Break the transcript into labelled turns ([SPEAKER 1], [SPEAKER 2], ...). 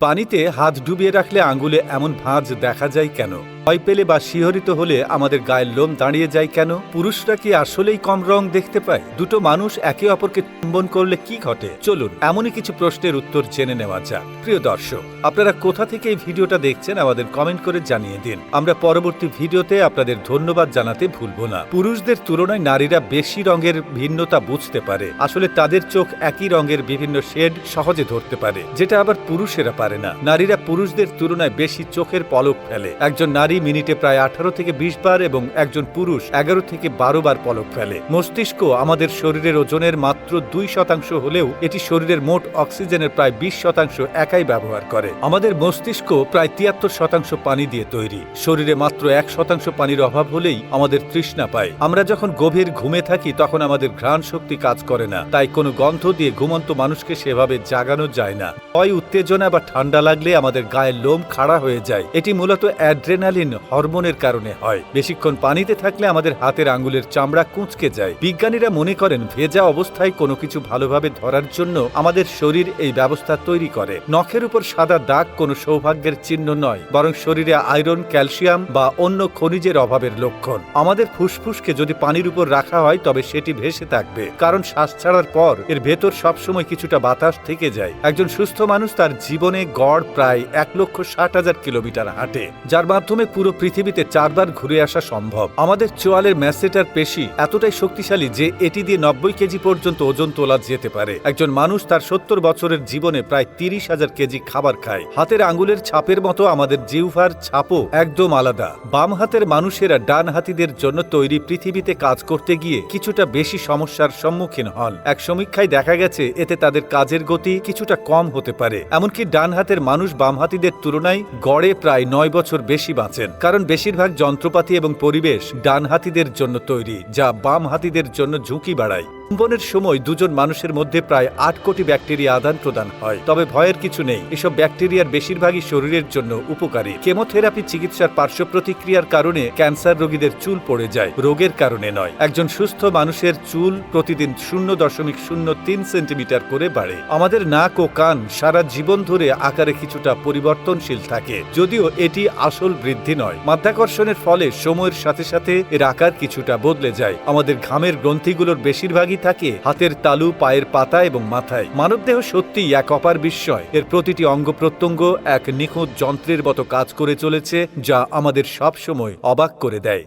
[SPEAKER 1] পানিতে হাত ডুবিয়ে রাখলে আঙুলে এমন ভাঁজ দেখা যায় কেন? ভয় পেলে বা শিহরিত হলে আমাদের গায়ের লোম দাঁড়িয়ে যায় কেন? পুরুষরা কি আসলেই কম রং দেখতে পায়? দুটো মানুষ একে অপরকে চুম্বন করলে কি ঘটে? চলুন, এমনই কিছু প্রশ্নের উত্তর জেনে নেওয়া যাক। প্রিয় দর্শক, আপনারা কোথা থেকে এই ভিডিওটা দেখছেন আমাদের কমেন্ট করে জানিয়ে দিন। আমরা পরবর্তী ভিডিওতে আপনাদের ধন্যবাদ জানাতে ভুলবো না। পুরুষদের তুলনায় নারীরা বেশি রঙের ভিন্নতা বুঝতে পারে। আসলে তাদের চোখ একই রঙের বিভিন্ন শেড সহজে ধরতে পারে, যেটা আবার পুরুষেরা পারে না। নারীরা পুরুষদের তুলনায় বেশি চোখের পলক ফেলে। একজন নারী মিনিটে প্রায় আঠারো থেকে বিশ বার এবং একজন পুরুষ এগারো থেকে বারো বার পলক ফেলে। মস্তিষ্ক আমাদের শরীরের ওজনের মাত্র দুই শতাংশ হলেও এটি শরীরের মোট অক্সিজেনের প্রায় বিশ শতাংশ একাই ব্যবহার করে। আমাদের মস্তিষ্ক প্রায় তিয়াত্তর শতাংশ পানি দিয়ে তৈরি। শরীরে মাত্র এক শতাংশ পানির অভাব হলেই আমাদের তৃষ্ণা পায়। আমরা যখন গভীর ঘুমে থাকি তখন আমাদের ঘ্রাণ শক্তি কাজ করে না। তাই কোনো গন্ধ দিয়ে ঘুমন্ত মানুষকে সেভাবে জাগানো যায় না। ভয়, উত্তেজনা বা ঠান্ডা লাগলে আমাদের গায়ের লোম খাড়া হয়ে যায়। এটি মূলত অ্যাড্রেনালিন হরমোনের কারণে হয়। বেশিক্ষণ পানিতে থাকলে আমাদের হাতের আঙ্গুলের চামড়া কুঁচকে যায়। বিজ্ঞানীরা মনে করেন ভেজা অবস্থায় কোনো কিছু ভালোভাবে ধরার জন্য আমাদের শরীর এই ব্যবস্থা তৈরি করে। নখের উপর সাদা দাগ কোনো সৌভাগ্যের চিহ্ন নয়, বরং শরীরে আয়রন, ক্যালসিয়াম বা অন্য খনিজের অভাবের লক্ষণ। আমাদের ফুসফুসকে যদি পানির উপর রাখা হয়, তবে সেটি ভেসে থাকবে। কারণ শ্বাস ছাড়ার পর এর ভেতর সবসময় কিছুটা বাতাস থেকে যায়। একজন সুস্থ মানুষ তার জীবনে গড় প্রায় এক লক্ষ ষাট হাজার কিলোমিটার হাঁটে, যার মাধ্যমে পুরো পৃথিবীতে চারবার ঘুরে আসা সম্ভব। আমাদের চোয়ালের ম্যাসেটার পেশি এতটাই শক্তিশালী যে এটি দিয়ে নব্বই কেজি পর্যন্ত ওজন তোলা যেতে পারে। একজন মানুষ তার সত্তর বছরের জীবনে প্রায় তিরিশ হাজার কেজি খাবার খায়। হাতের আঙ্গুলের ছাপের মতো আমাদের জিহ্বার ছাপও একদম আলাদা। বাম হাতের মানুষেরা ডান হাতিদের জন্য তৈরি পৃথিবীতে কাজ করতে গিয়ে কিছুটা বেশি সমস্যার সম্মুখীন হন। এক সমীক্ষায় দেখা গেছে, এতে তাদের কাজের গতি কিছুটা কম হতে পারে। এমনকি ডান হাতের মানুষ বাম হাতিদের তুলনায় গড়ে প্রায় নয় বছর বেশি বাঁচেন কারণ বেশিরভাগ যন্ত্রপাতি এবং পরিবেশ ডান হাতিদের জন্য তৈরি, যা বাম হাতিদের জন্য ঝুঁকি বাড়ায়। চুম্বনের সময় দুজন মানুষের মধ্যে প্রায় আট কোটি ব্যাকটেরিয়া আদান প্রদান হয়। তবে ভয়ের কিছু নেই, এসব ব্যাকটেরিয়ার বেশিরভাগই শরীরের জন্য উপকারী। কেমোথেরাপি চিকিৎসার পার্শ্ব প্রতিক্রিয়ার কারণে ক্যান্সার রোগীদের চুল পড়ে যায়, রোগের কারণে নয়। একজন সুস্থ মানুষের চুল প্রতিদিন শূন্য দশমিক শূন্য তিন সেন্টিমিটার করে বাড়ে। আমাদের নাক ও কান সারা জীবন ধরে আকারে কিছুটা পরিবর্তনশীল থাকে, যদিও এটি আসল বৃদ্ধি নয়। মাধ্যাকর্ষণের ফলে সময়ের সাথে সাথে এর আকার কিছুটা বদলে যায়। আমাদের ঘামের গ্রন্থিগুলোর বেশিরভাগই থাকে হাতের তালু, পায়ের পাতা এবং মাথায়। মানবদেহ সত্যিই এক অপার বিস্ময়। এর প্রতিটি অঙ্গ প্রত্যঙ্গ এক নিখুঁত যন্ত্রের মতো কাজ করে চলেছে, যা আমাদের সবসময় অবাক করে দেয়।